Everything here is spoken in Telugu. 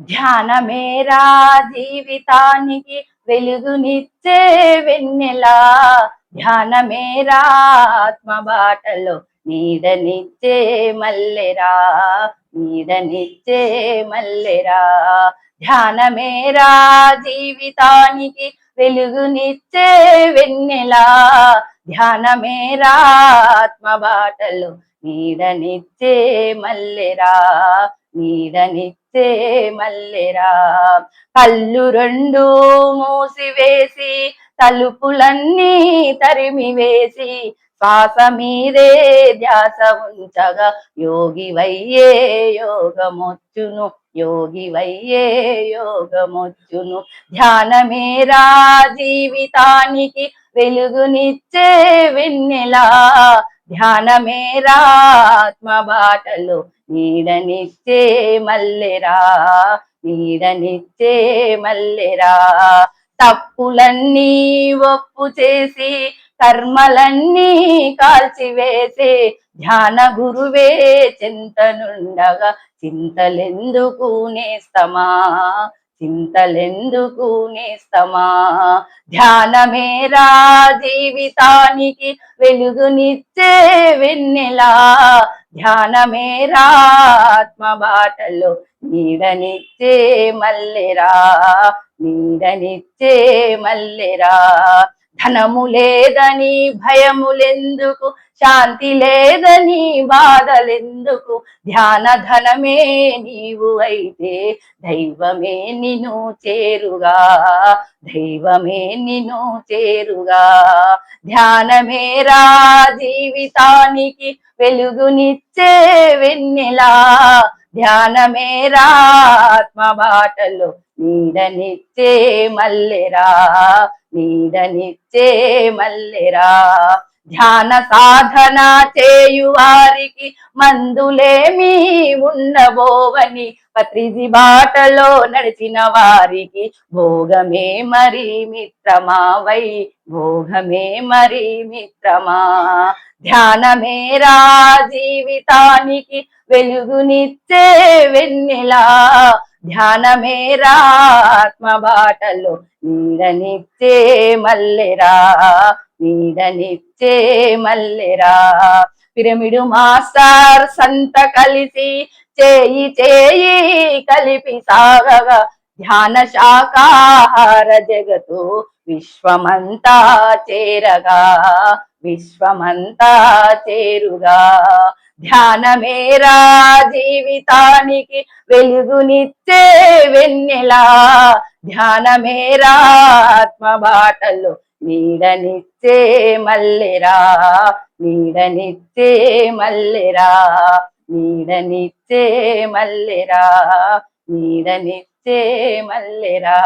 ధ్యానమేరా జీవితానికి వెలుగునిచ్చే వెన్నెలా. ధ్యానమేరా ఆత్మ బాటలో నీడనిచ్చే మల్లెరా. నీడనిచ్చే మల్లెరా. ధ్యానమేరా జీవితానికి వెలుగునిచ్చే వెన్నెలా. ధ్యానమేరా ఆత్మ బాటలో నీడనిచ్చే మల్లెరా. నీడనిచ్చే మల్లెరా. కళ్ళు రెండు మూసివేసి తలుపులన్నీ తరిమి వేసి శ్వాస మీదే ధ్యాస ఉంచగా యోగి వయ్యే యోగమొచ్చును యోగి వయ్యే యోగమొచ్చును ధ్యానమేరా జీవితానికి వెలుగునిచ్చే వెన్నెలా. ధ్యానమేరా ఆత్మ బాటలో నీడనిచ్చే మల్లెరా నీడనిచ్చే మల్లెరా. తప్పులన్నీ ఒప్పు చేసి కర్మలన్నీ కాల్చివేసి ధ్యాన గురువే చింతనుండగా చింతలెందుకు నేస్తమా? చింతలెందుకు నేస్తమా? ధ్యానమేరా జీవితానికి వెలుగునిచ్చే వెన్నెలా? ధ్యానమేరా ఆత్మ బాటలో నీడనిచ్చే మల్లెరా? నీడనిచ్చే మల్లెరా? ధనము లేదని భయములెందుకు? శాంతి లేదని బాధలెందుకు? ధ్యాన ధనమే నీవు అయితే దైవమే నిను చేరుగా. దైవమే నిను చేరుగా. ధ్యానమేరా జీవితానికి వెలుగునిచ్చే వెన్నెలా. ధ్యానమేరా ఆత్మ బాటలో నీడనిచ్చే మల్లెరా. నీడనిచ్చే మల్లెరా. ధ్యాన సాధన చేయు వారికి మందులేమి ఉండబోవని పత్రిజి బాటలో నడిచిన వారికి భోగమే మరి మిత్రమా వై భోగమే మరి మిత్రమా? ధ్యానమేరా జీవితానికి వెలుగునిచ్చే వెన్నెలా? ధ్యానమేరా ఆత్మ బాటలో నీడనిచ్చే మల్లెరా నీడనిచ్చే మల్లెరా. పిరమిడు మాస్టర్ సంత కలిసి చేయి చేయి కలిపి సాగగా. ధ్యాన శాకాహార జగతు విశ్వమంతా చేరగా. విశ్వమంతా చేరుగా. ధ్యానమేరా జీవితానికి వెలుగునిచ్చే వెన్నెలా. ధ్యానమేరా ఆత్మ బాటలో నీడనిచ్చే మల్లెరా నీడనిచ్చే మల్లెరా నీడనిచ్చే మల్లెరా నీడనిచ్చే మల్లెరా.